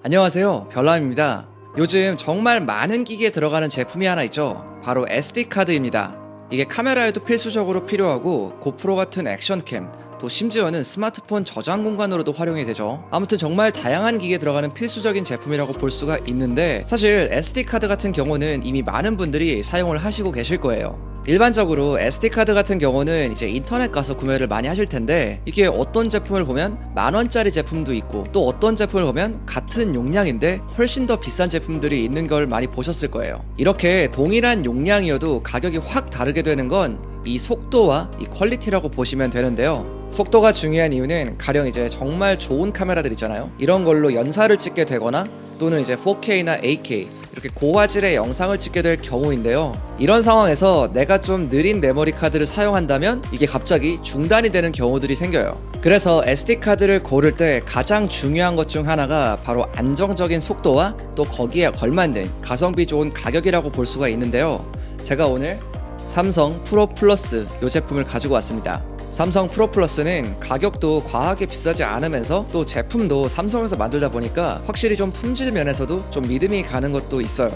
안녕하세요. 별남입니다. 요즘 정말 많은 기기에 들어가는 제품이 하나 있죠. 바로 SD카드입니다. 이게 카메라에도 필수적으로 필요하고 고프로 같은 액션캠, 또 심지어는 스마트폰 저장 공간으로도 활용이 되죠. 아무튼 정말 다양한 기기에 들어가는 필수적인 제품이라고 볼 수가 있는데 사실 SD카드 같은 경우는 이미 많은 분들이 사용을 하시고 계실 거예요. 일반적으로 SD카드 같은 경우는 이제 인터넷 가서 구매를 많이 하실 텐데 이게 어떤 제품을 보면 만 원짜리 제품도 있고 또 어떤 제품을 보면 같은 용량인데 훨씬 더 비싼 제품들이 있는 걸 많이 보셨을 거예요. 이렇게 동일한 용량이어도 가격이 확 다르게 되는 건 이 속도와 이 퀄리티라고 보시면 되는데요. 속도가 중요한 이유는 가령 이제 정말 좋은 카메라들 있잖아요. 이런 걸로 연사를 찍게 되거나 또는 이제 4K나 8K 이렇게 고화질의 영상을 찍게 될 경우인데요. 이런 상황에서 내가 좀 느린 메모리 카드를 사용한다면 이게 갑자기 중단이 되는 경우들이 생겨요. 그래서 SD 카드를 고를 때 가장 중요한 것 중 하나가 바로 안정적인 속도와 또 거기에 걸맞는 가성비 좋은 가격이라고 볼 수가 있는데요. 제가 오늘 삼성 프로 플러스 이 제품을 가지고 왔습니다. 삼성 프로 플러스는 가격도 과하게 비싸지 않으면서 또 제품도 삼성에서 만들다 보니까 확실히 좀 품질 면에서도 좀 믿음이 가는 것도 있어요.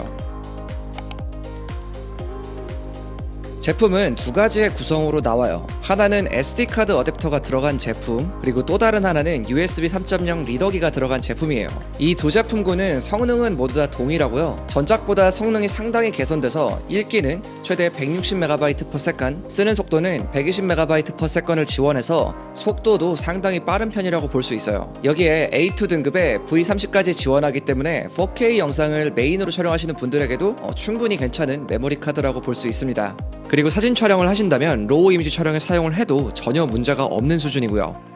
제품은 두 가지의 구성으로 나와요. 하나는 SD카드 어댑터가 들어간 제품, 그리고 또 다른 하나는 USB 3.0 리더기가 들어간 제품이에요. 이 두 제품군은 성능은 모두 다 동일하고요. 전작보다 성능이 상당히 개선돼서 읽기는 최대 160MB/s, 쓰는 속도는 120MB/s를 지원해서 속도도 상당히 빠른 편이라고 볼 수 있어요. 여기에 A2 등급의 V30까지 지원하기 때문에 4K 영상을 메인으로 촬영하시는 분들에게도 어, 충분히 괜찮은 메모리 카드라고 볼 수 있습니다. 그리고 사진 촬영을 하신다면 로우 이미지 촬영에 사 용을 해도 전혀 문제가 없는 수준이고요.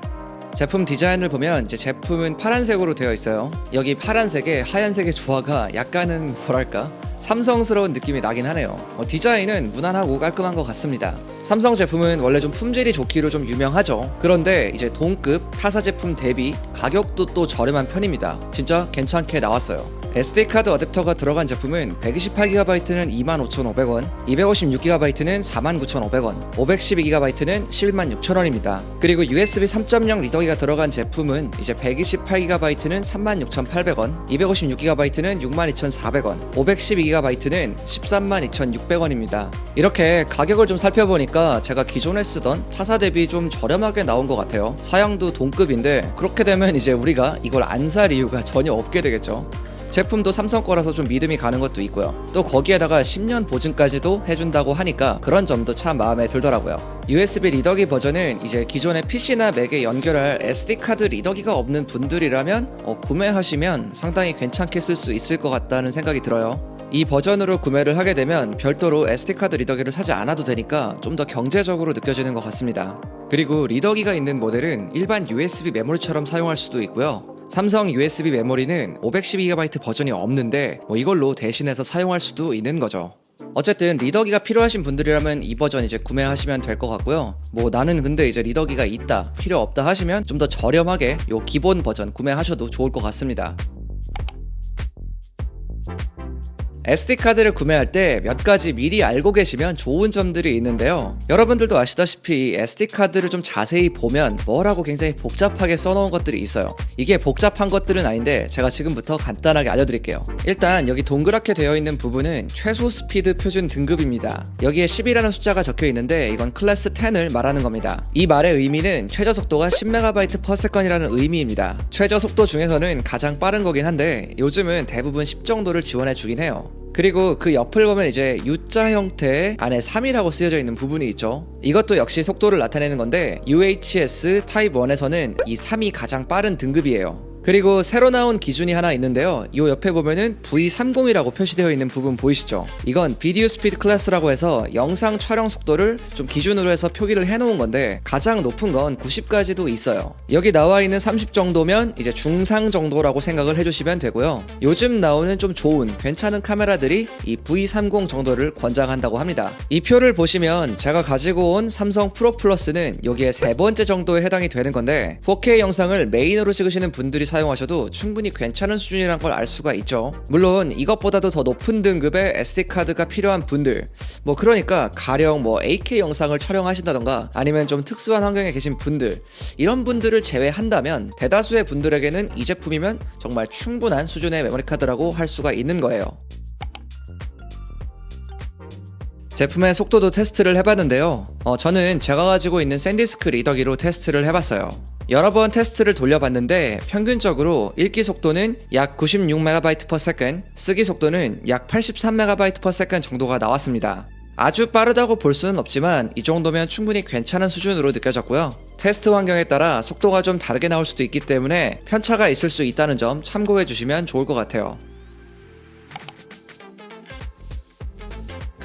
제품 디자인을 보면 이제 제품은 파란색으로 되어 있어요. 여기 파란색에 하얀색의 조화가 약간은 뭐랄까 삼성스러운 느낌이 나긴 하네요. 어, 디자인은 무난하고 깔끔한 것 같습니다. 삼성 제품은 원래 좀 품질이 좋기로 좀 유명하죠. 그런데 이제 동급 타사 제품 대비 가격도 또 저렴한 편입니다. 진짜 괜찮게 나왔어요. SD카드 어댑터가 들어간 제품은 128GB는 25,500원, 256GB는 49,500원, 512GB는 116,000원입니다. 그리고 USB 3.0 리더기가 들어간 제품은 이제 128GB는 36,800원, 256GB는 62,400원, 512GB는 132,600원입니다. 이렇게 가격을 좀 살펴보니까 제가 기존에 쓰던 타사 대비 좀 저렴하게 나온 것 같아요. 사양도 동급인데 그렇게 되면 이제 우리가 이걸 안 살 이유가 전혀 없게 되겠죠. 제품도 삼성 거라서 좀 믿음이 가는 것도 있고요. 또 거기에다가 10년 보증까지도 해준다고 하니까 그런 점도 참 마음에 들더라고요. USB 리더기 버전은 이제 기존의 PC나 맥에 연결할 SD카드 리더기가 없는 분들이라면 어, 구매하시면 상당히 괜찮게 쓸 수 있을 것 같다는 생각이 들어요. 이 버전으로 구매를 하게 되면 별도로 SD카드 리더기를 사지 않아도 되니까 좀 더 경제적으로 느껴지는 것 같습니다. 그리고 리더기가 있는 모델은 일반 USB 메모리처럼 사용할 수도 있고요. 삼성 USB 메모리는 512GB 버전이 없는데 뭐 이걸로 대신해서 사용할 수도 있는 거죠. 어쨌든 리더기가 필요하신 분들이라면 이 버전 이제 구매하시면 될 것 같고요. 뭐 나는 근데 이제 리더기가 있다, 필요 없다 하시면 좀 더 저렴하게 요 기본 버전 구매하셔도 좋을 것 같습니다. SD카드를 구매할 때 몇 가지 미리 알고 계시면 좋은 점들이 있는데요. 여러분들도 아시다시피 SD카드를 좀 자세히 보면 뭐라고 굉장히 복잡하게 써놓은 것들이 있어요. 이게 복잡한 것들은 아닌데 제가 지금부터 간단하게 알려드릴게요. 일단 여기 동그랗게 되어 있는 부분은 최소 스피드 표준 등급입니다. 여기에 10이라는 숫자가 적혀 있는데 이건 클래스 10을 말하는 겁니다. 이 말의 의미는 최저 속도가 10MB/s이라는 의미입니다. 최저 속도 중에서는 가장 빠른 거긴 한데 요즘은 대부분 10 정도를 지원해 주긴 해요. 그리고 그 옆을 보면 이제 U자 형태의 안에 3이라고 쓰여져 있는 부분이 있죠. 이것도 역시 속도를 나타내는 건데 UHS 타입 1에서는 이 3이 가장 빠른 등급이에요. 그리고 새로 나온 기준이 하나 있는데요. 이 옆에 보면은 V30이라고 표시되어 있는 부분 보이시죠? 이건 비디오 스피드 클래스라고 해서 영상 촬영 속도를 좀 기준으로 해서 표기를 해놓은 건데 가장 높은 건 90까지도 있어요. 여기 나와 있는 30 정도면 이제 중상 정도라고 생각을 해주시면 되고요. 요즘 나오는 좀 좋은 괜찮은 카메라들이 이 V30 정도를 권장한다고 합니다. 이 표를 보시면 제가 가지고 온 삼성 프로 플러스는 여기에 세 번째 정도에 해당이 되는 건데 4K 영상을 메인으로 찍으시는 분들이 사 용하셔도 충분히 괜찮은 수준이란 걸 알 수가 있죠. 물론 이것보다도 더 높은 등급의 SD 카드가 필요한 분들, 뭐 그러니까 가령 뭐 8K 영상을 촬영하신다던가 아니면 좀 특수한 환경에 계신 분들 이런 분들을 제외한다면 대다수의 분들에게는 이 제품이면 정말 충분한 수준의 메모리 카드라고 할 수가 있는 거예요. 제품의 속도도 테스트를 해봤는데요. 어, 저는 제가 가지고 있는 샌디스크 리더기로 테스트를 해봤어요. 여러 번 테스트를 돌려봤는데 평균적으로 읽기 속도는 약 96MB/s, 쓰기 속도는 약 83MB/s 정도가 나왔습니다. 아주 빠르다고 볼 수는 없지만 이 정도면 충분히 괜찮은 수준으로 느껴졌고요. 테스트 환경에 따라 속도가 좀 다르게 나올 수도 있기 때문에 편차가 있을 수 있다는 점 참고해 주시면 좋을 것 같아요.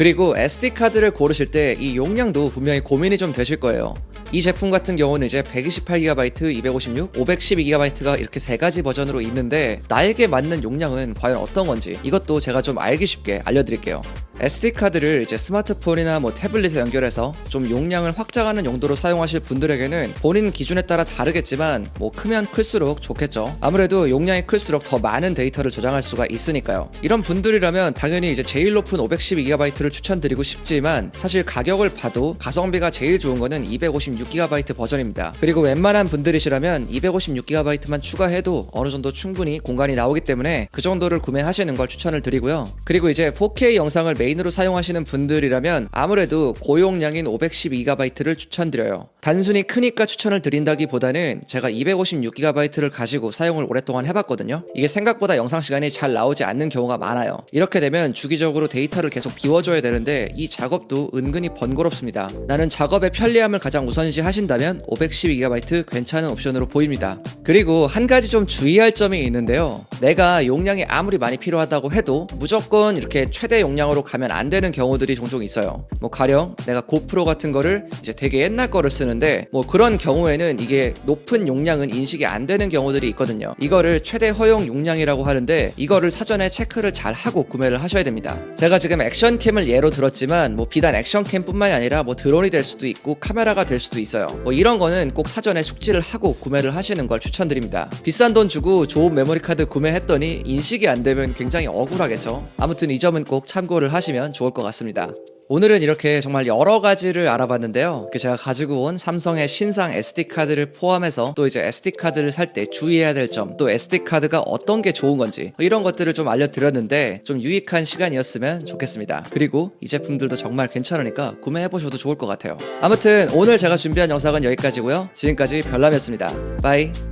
그리고 SD카드를 고르실 때 이 용량도 분명히 고민이 좀 되실 거예요. 이 제품 같은 경우는 이제 128GB, 256, 512GB가 이렇게 세 가지 버전으로 있는데 나에게 맞는 용량은 과연 어떤 건지 이것도 제가 좀 알기 쉽게 알려드릴게요. SD 카드를 이제 스마트폰이나 뭐 태블릿에 연결해서 좀 용량을 확장하는 용도로 사용하실 분들에게는 본인 기준에 따라 다르겠지만 뭐 크면 클수록 좋겠죠. 아무래도 용량이 클수록 더 많은 데이터를 저장할 수가 있으니까요. 이런 분들이라면 당연히 이제 제일 높은 512GB를 추천드리고 싶지만 사실 가격을 봐도 가성비가 제일 좋은 거는 256GB 버전입니다. 그리고 웬만한 분들이시라면 256GB만 추가해도 어느 정도 충분히 공간이 나오기 때문에 그 정도를 구매하시는 걸 추천을 드리고요. 그리고 이제 4K 영상을 메인 으로 사용하시는 분들이라면 아무래도 고용량인 512GB를 추천드려요. 단순히 크니까 추천을 드린다기보다는 제가 256GB를 가지고 사용을 오랫동안 해봤거든요. 이게 생각보다 영상 시간이 잘 나오지 않는 경우가 많아요. 이렇게 되면 주기적으로 데이터를 계속 비워줘야 되는데 이 작업도 은근히 번거롭습니다. 나는 작업의 편리함을 가장 우선시 하신다면 512GB 괜찮은 옵션으로 보입니다. 그리고 한 가지 좀 주의할 점이 있는데요. 내가 용량이 아무리 많이 필요하다고 해도 무조건 이렇게 최대 용량으로 가면 안 되는 경우들이 종종 있어요. 뭐 가령 내가 고프로 같은 거를 이제 되게 옛날 거를 쓰는데 뭐 그런 경우에는 이게 높은 용량은 인식이 안 되는 경우들이 있거든요. 이거를 최대 허용 용량이라고 하는데 이거를 사전에 체크를 잘 하고 구매를 하셔야 됩니다. 제가 지금 액션캠을 예로 들었지만 뭐 비단 액션캠뿐만이 아니라 뭐 드론이 될 수도 있고 카메라가 될 수도 있어요. 뭐 이런 거는 꼭 사전에 숙지를 하고 구매를 하시는 걸 추천드립니다. 비싼 돈 주고 좋은 메모리 카드 구매했더니 인식이 안 되면 굉장히 억울하겠죠. 아무튼 이 점은 꼭 참고를 하시 면 좋을 것 같습니다. 오늘은 이렇게 정말 여러 가지를 알아봤는데요. 그 제가 가지고 온 삼성의 신상 SD 카드를 포함해서 또 이제 SD 카드를 살 때 주의해야 될 점, 또 SD 카드가 어떤 게 좋은 건지 이런 것들을 좀 알려드렸는데 좀 유익한 시간이었으면 좋겠습니다. 그리고 이 제품들도 정말 괜찮으니까 구매해 보셔도 좋을 것 같아요. 아무튼 오늘 제가 준비한 영상은 여기까지고요. 지금까지 별남이었습니다. 바이.